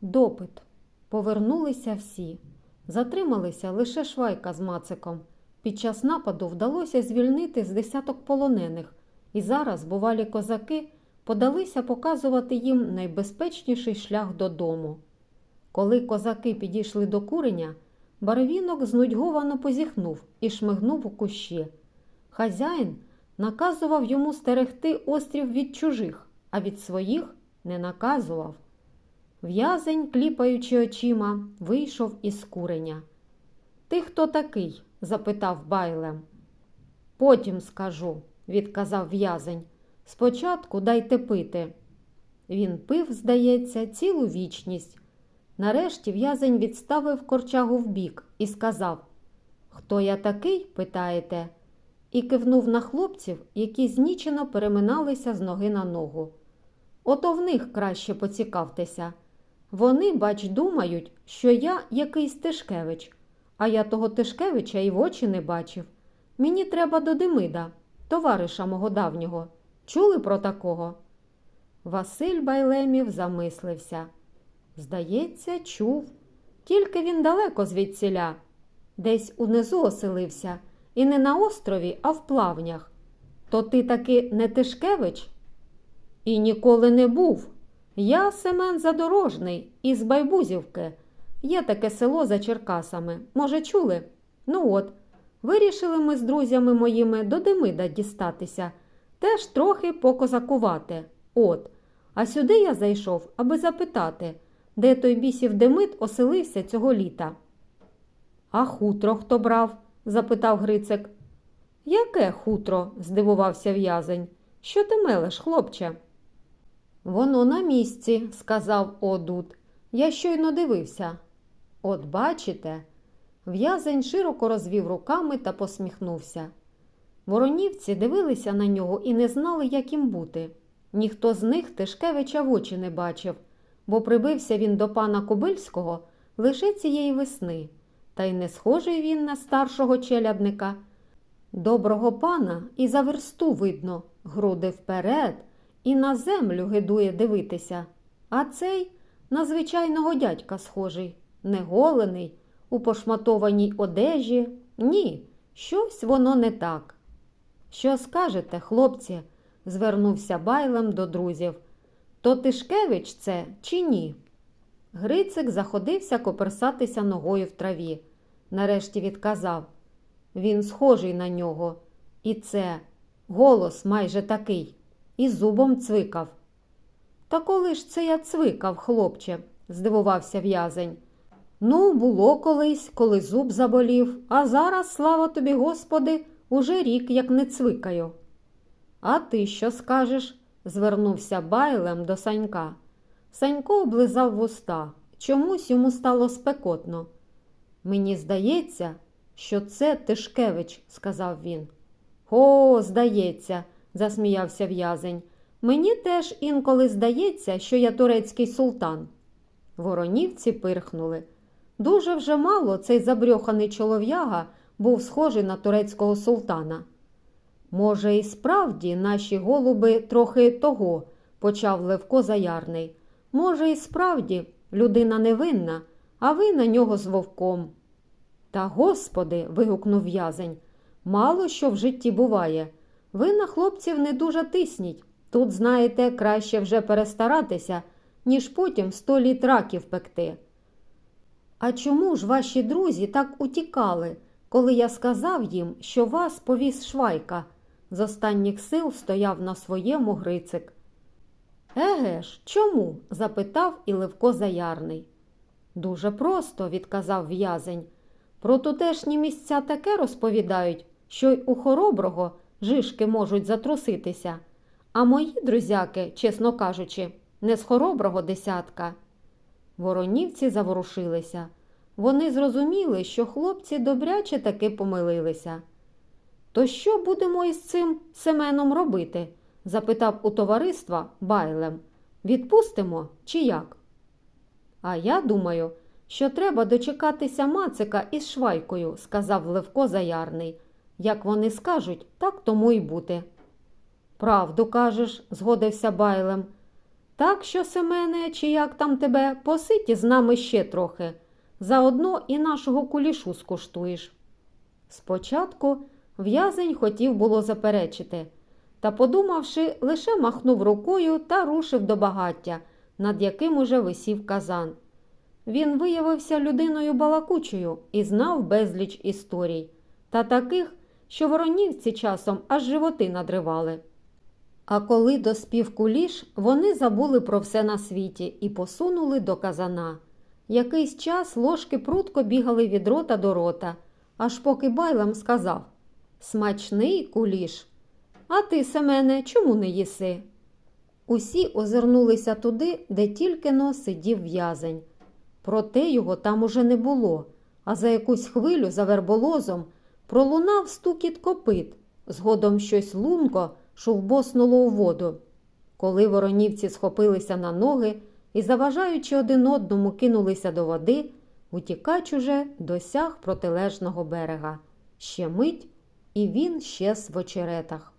Допит. Повернулися всі. Затрималися лише швайка з мациком. Під час нападу вдалося звільнити з десяток полонених, і зараз бувалі козаки подалися показувати їм найбезпечніший шлях додому. Коли козаки підійшли до куреня, барвінок знудьговано позіхнув і шмигнув у кущі. Хазяїн наказував йому стерегти острів від чужих, а від своїх не наказував. В'язень, кліпаючи очима, вийшов із куреня. Ти хто такий? запитав байлем. Потім скажу, відказав в'язень. Спочатку дайте пити. Він пив, здається, цілу вічність. Нарешті в'язень відставив корчагу вбік і сказав Хто я такий? питаєте, і кивнув на хлопців, які знічено переминалися з ноги на ногу. Ото в них краще поцікавтеся. Вони, бач, думають, що я якийсь Тишкевич, а я того Тишкевича і в очі не бачив. Мені треба до Демида, товариша мого давнього. Чули про такого? Василь Байлемів замислився. Здається, чув. Тільки він далеко звідсіля, десь унизу оселився, і не на острові, а в плавнях. То ти таки не Тишкевич? І ніколи не був. Я Семен Задорожний із Байбузівки. Є таке село за Черкасами. Може, чули? Ну от, вирішили ми з друзями моїми до Демида дістатися, теж трохи покозакувати. От. А сюди я зайшов, аби запитати, де той бісів Демид оселився цього літа. А хутро хто брав? запитав Грицик. Яке хутро? здивувався в'язень. Що ти мелеш, хлопче? Воно на місці, сказав Одут. Я щойно дивився. От бачите, в'язень широко розвів руками та посміхнувся. Воронівці дивилися на нього і не знали, як їм бути. Ніхто з них Тишкевича в очі не бачив, бо прибився він до пана Кобильського лише цієї весни, та й не схожий він на старшого челядника. Доброго пана і за версту видно, груди вперед, і на землю гидує дивитися. А цей на звичайного дядька схожий, неголений, у пошматованій одежі. Ні, щось воно не так. Що скажете, хлопці? звернувся байлем до друзів. То Тишкевич це чи ні? Грицик заходився коперсатися ногою в траві. Нарешті відказав він схожий на нього. І це голос майже такий, і зубом цвикав. Та коли ж це я цвикав, хлопче? здивувався в'язень. Ну, було колись, коли зуб заболів, а зараз, слава тобі, Господи, уже рік як не цвикаю. А ти що скажеш? звернувся байлем до Санька. Санько облизав вуста. Чомусь йому стало спекотно. Мені здається, що це Тишкевич, сказав він. О, здається, засміявся в'язень. Мені теж інколи здається, що я турецький султан. Воронівці пирхнули. Дуже вже мало цей забрьоханий чолов'яга був схожий на турецького султана. Може, і справді наші голуби трохи того, почав Левко Заярний. Може, і справді людина невинна, а ви на нього з вовком. Та, господи, вигукнув в'язень, мало що в житті буває. Ви на хлопців не дуже тисніть. Тут, знаєте, краще вже перестаратися, ніж потім сто літ раків пекти. А чому ж ваші друзі так утікали, коли я сказав їм, що вас повіз швайка? З останніх сил стояв на своєму Грицик. Еге ж, чому? запитав і Левко Заярний. Дуже просто, відказав в'язень. Про тутешні місця таке розповідають, що й у хороброго жишки можуть затруситися. А мої друзяки, чесно кажучи, не з хороброго десятка. Воронівці заворушилися. Вони зрозуміли, що хлопці добряче таки помилилися. То що будемо із цим Семеном робити? запитав у товариства Байлем. Відпустимо чи як? А я думаю, що треба дочекатися Мацика із швайкою, сказав Левко Заярний. Як вони скажуть, так тому й бути. Правду кажеш, згодився Байлем. Так що, Семене, чи як там тебе, посидь із нами ще трохи. Заодно і нашого кулішу скуштуєш. Спочатку в'язень хотів було заперечити, та, подумавши, лише махнув рукою та рушив до багаття, над яким уже висів казан. Він виявився людиною балакучою і знав безліч історій, та таких, що воронівці часом аж животи надривали. А коли доспів куліш, вони забули про все на світі і посунули до казана. Якийсь час ложки прутко бігали від рота до рота, аж поки байлам сказав Смачний куліш. А ти, Семене, чому не їси? Усі озирнулися туди, де тільки но сидів в'язень. Проте його там уже не було, а за якусь хвилю за верболозом пролунав стукіт копит, згодом щось лунко шовбоснуло у воду. Коли воронівці схопилися на ноги і, заважаючи один одному, кинулися до води, утікач уже досяг протилежного берега. Ще мить, і він щез в очеретах.